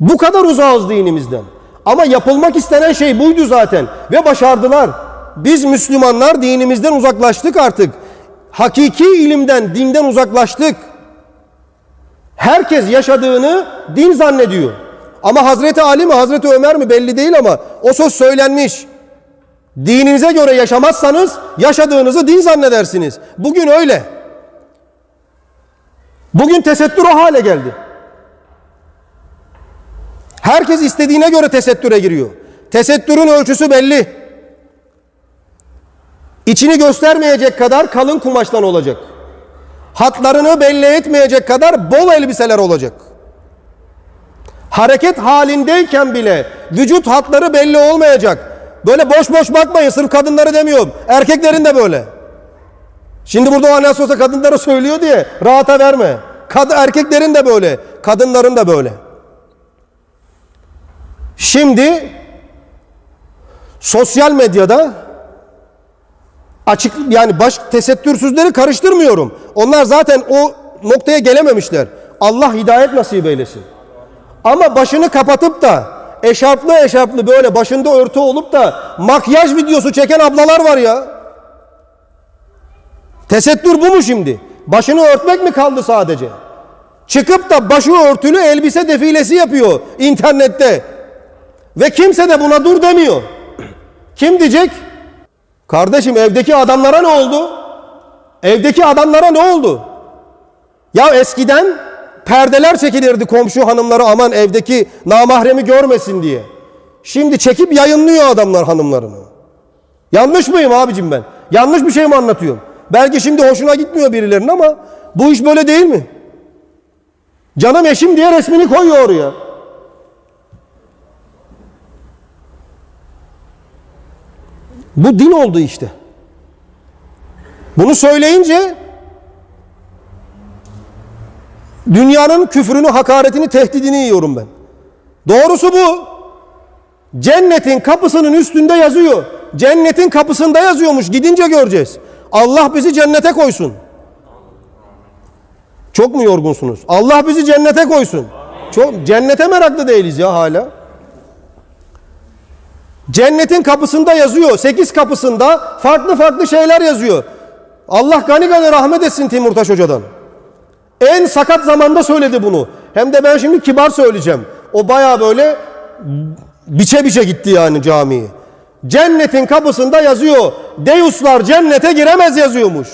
Bu kadar uzağız dinimizden. Ama yapılmak istenen şey buydu zaten ve başardılar. Biz Müslümanlar dinimizden uzaklaştık artık. Hakiki ilimden, dinden uzaklaştık. Herkes yaşadığını din zannediyor. Ama Hazreti Ali mi, Hazreti Ömer mi belli değil ama o söz söylenmiş. Dininize göre yaşamazsanız yaşadığınızı din zannedersiniz. Bugün öyle. Bugün tesettür o hale geldi. Herkes istediğine göre tesettüre giriyor. Tesettürün ölçüsü belli. İçini göstermeyecek kadar kalın kumaştan olacak. Hatlarını belli etmeyecek kadar bol elbiseler olacak. Hareket halindeyken bile vücut hatları belli olmayacak. Böyle boş boş bakmayın sırf kadınları demiyorum. Erkeklerin de böyle. Şimdi burada o nasıl olsa kadınlara söylüyor diye rahata verme. Kad erkeklerin de böyle, kadınların da böyle. Şimdi sosyal medyada açık yani baş tesettürsüzleri karıştırmıyorum. Onlar zaten o noktaya gelememişler. Allah hidayet nasip eylesin. Ama başını kapatıp da eşarplı eşarplı böyle başında örtü olup da makyaj videosu çeken ablalar var ya. Tesettür bu mu şimdi? Başını örtmek mi kaldı sadece? Çıkıp da başı örtülü elbise defilesi yapıyor internette. Ve kimse de buna dur demiyor. Kim diyecek? Kardeşim evdeki adamlara ne oldu? Evdeki adamlara ne oldu? Ya eskiden perdeler çekilirdi komşu hanımları aman evdeki namahremi görmesin diye. Şimdi çekip yayınlıyor adamlar hanımlarını. Yanlış mıyım abicim ben? Yanlış bir şey mi anlatıyorum? Belki şimdi hoşuna gitmiyor birilerinin ama bu iş böyle değil mi? Canım eşim diye resmini koyuyor oraya. Bu din oldu işte. Bunu söyleyince dünyanın küfrünü, hakaretini, tehdidini yiyorum ben. Doğrusu bu. Cennetin kapısının üstünde yazıyor. Cennetin kapısında yazıyormuş. Gidince göreceğiz. Allah bizi cennete koysun. Çok mu yorgunsunuz? Allah bizi cennete koysun. Çok cennete meraklı değiliz ya hala. Cennetin kapısında yazıyor. Sekiz kapısında farklı farklı şeyler yazıyor. Allah gani gani rahmet etsin Timurtaş Hoca'dan. En sakat zamanda söyledi bunu. Hem de ben şimdi kibar söyleyeceğim. O baya böyle biçe biçe gitti yani camiyi. Cennetin kapısında yazıyor. Deuslar cennete giremez yazıyormuş.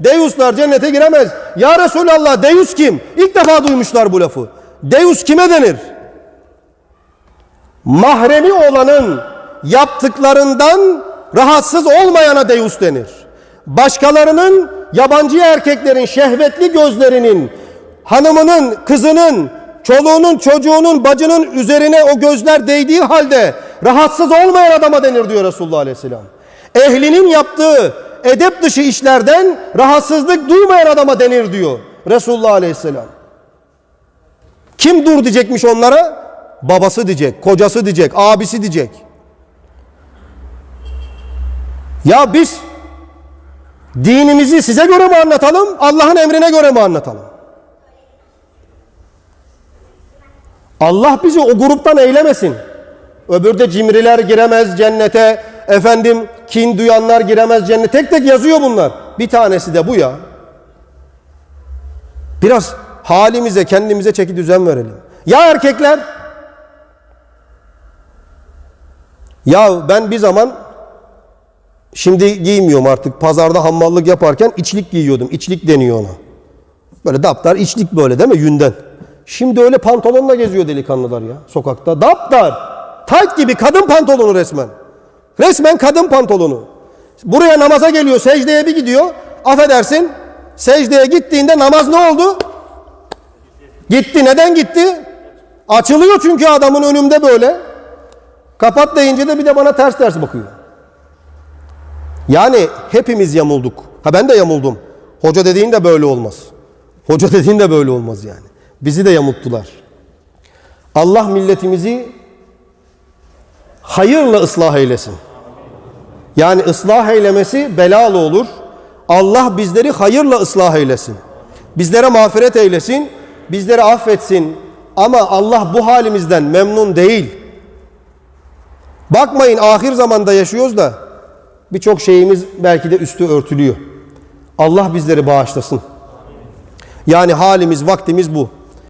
Deuslar cennete giremez. Ya Resulallah Deus kim? İlk defa duymuşlar bu lafı. Deus kime denir? Mahremi olanın yaptıklarından rahatsız olmayana Deus denir. Başkalarının yabancı erkeklerin şehvetli gözlerinin hanımının, kızının, çoluğunun, çocuğunun, bacının üzerine o gözler değdiği halde rahatsız olmayan adama denir diyor Resulullah Aleyhisselam. Ehlinin yaptığı edep dışı işlerden rahatsızlık duymayan adama denir diyor Resulullah Aleyhisselam. Kim dur diyecekmiş onlara? Babası diyecek, kocası diyecek, abisi diyecek. Ya biz dinimizi size göre mi anlatalım, Allah'ın emrine göre mi anlatalım? Allah bizi o gruptan eylemesin. Öbürde cimriler giremez cennete, efendim kin duyanlar giremez cennete. Tek tek yazıyor bunlar. Bir tanesi de bu ya. Biraz halimize, kendimize çeki düzen verelim. Ya erkekler? Ya ben bir zaman şimdi giymiyorum artık. Pazarda hammallık yaparken içlik giyiyordum. İçlik deniyor ona. Böyle daptar içlik böyle değil mi? Yünden. Şimdi öyle pantolonla geziyor delikanlılar ya sokakta. Daptar. Tayt gibi kadın pantolonu resmen. Resmen kadın pantolonu. Buraya namaza geliyor, secdeye bir gidiyor. Affedersin, secdeye gittiğinde namaz ne oldu? Gitti. Neden gitti? Açılıyor çünkü adamın önümde böyle. Kapat deyince de bir de bana ters ters bakıyor. Yani hepimiz yamulduk. Ha ben de yamuldum. Hoca dediğin de böyle olmaz. Hoca dediğin de böyle olmaz yani. Bizi de yamulttular. Allah milletimizi hayırla ıslah eylesin. Yani ıslah eylemesi belalı olur. Allah bizleri hayırla ıslah eylesin. Bizlere mağfiret eylesin. Bizleri affetsin. Ama Allah bu halimizden memnun değil. Bakmayın ahir zamanda yaşıyoruz da birçok şeyimiz belki de üstü örtülüyor. Allah bizleri bağışlasın. Yani halimiz, vaktimiz bu.